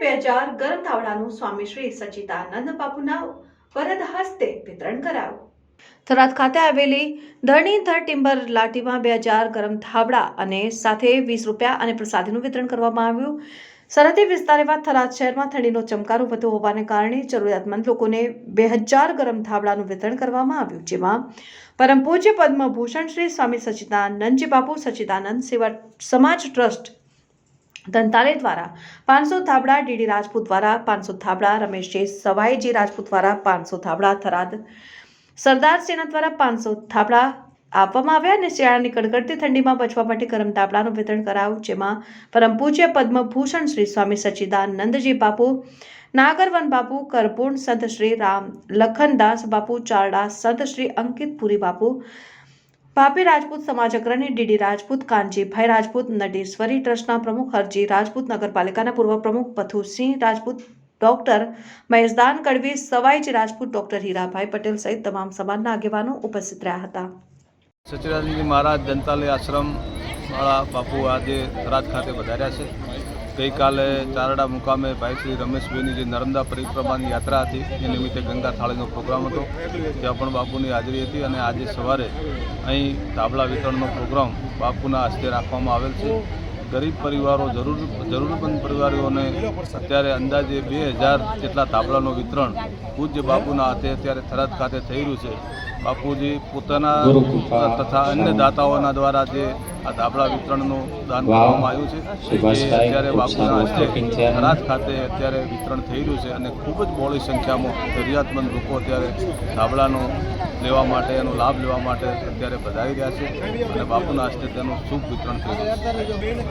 બે હજાર ગરમ તાવડાનું સ્વામી શ્રી સચ્ચિદાનંદ બાપુના વરદ હસ્તે વિતરણ કરાયું. થરાદ ખાતે આવેલી ધરણીધર ટિમ્બર લાટીમાં બે હજાર ગરમ થાબડા અને સાથે વીસ રૂપિયા અને પ્રસાદીનું વિતરણ કરવામાં આવ્યું. સરહદી વિસ્તાર એવા થરાદ શહેરમાં ઠંડીનો ચમકારો વધુ હોવાને કારણે જરૂરિયાતમંદ લોકોને બે હજાર ગરમ થાબડાનું વિતરણ કરવામાં આવ્યું, જેમાં પરમ પૂજ્ય પદ્મભૂષણ શ્રી સ્વામી સચિદાનંદજી બાપુ સચિદાનંદ સેવા સમાજ ટ્રસ્ટ દંતાલે દ્વારા પાંચસો થાબડા ડીડી રાજપૂત દ્વારા, પાંચસો થાબડા રમેશજી સવાઈજી રાજપૂત દ્વારા, પાંચસો થાબડા થરાદ સરદાર સેના દ્વારા પાંચસો થાબડા આપવામાં આવ્યા અને શિયાળાની કડકડતી ઠંડીમાં બચવા માટે ગરમ તાબડાનું વિતરણ કરાયું, જેમાં પરમ પૂજ્ય પદ્મભૂષણ શ્રી સ્વામી સચ્ચિદાનંદજી બાપુ, નાગરવન બાપુ કરપૂર્ણ સંત શ્રી રામ લખનદાસ બાપુ, ચારડા સંત શ્રી અંકિત પુરી બાપુ પાપી રાજપૂત સમાજ અગ્રણી ડીડી રાજપૂત કાનજીભાઈ રાજપૂત નટેશ્વરી ટ્રસ્ટના પ્રમુખ હરજી રાજપૂત નગરપાલિકાના પૂર્વ પ્રમુખ પથુસિંહ રાજપૂત, ડોક્ટર મહેશદાન કડવી સવાઈજ રાજપૂત ડોક્ટર હીરાભાઈ પટેલ સહિત તમામ સમાજના આગેવાનો ઉપસ્થિત રહ્યા હતા. સચિદાનંદજી મહારાજ જનતાલય આશ્રમ વાળા બાપુ આજે રાજ ખાતે વધાર્યા છે. ગઈકાલે ચારડા મુકામે ભાઈ શ્રી રમેશભાઈની જે નર્મદા પરિક્રમાની યાત્રા હતી એ નિમિત્તે ગંગા થાળીનો પ્રોગ્રામ હતો ત્યાં પણ બાપુની હાજરી હતી અને આજે સવારે અહીં ધાબળા વિતરણનો પ્રોગ્રામ બાપુના હસ્તે રાખવામાં આવેલ છે. ગરીબ પરિવારો જરૂર જરૂરમંદ પરિવારોને અત્યારે અંદાજે બે હજાર જેટલા ધાબળાનું વિતરણ પૂજ્ય બાપુના હાથે અત્યારે થરાદ ખાતે થઈ રહ્યું છે. બાપુજી પોતાના તથા અન્ય દાતાઓના દ્વારા જે આ દાબળા વિતરણનું દાન કરવામાં આવ્યું છે. અત્યારે બાપુના હસ્તે થરાદ ખાતે અત્યારે વિતરણ થઈ રહ્યું છે અને ખૂબ જ બહોળી સંખ્યામાં જરૂરિયાતમંદ લોકો અત્યારે ધાબળાનો લેવા માટે એનો લાભ લેવા માટે અત્યારે વધારી રહ્યા છે અને બાપુના હસ્તે તેનું શુભ વિતરણ થઈ રહ્યું છે.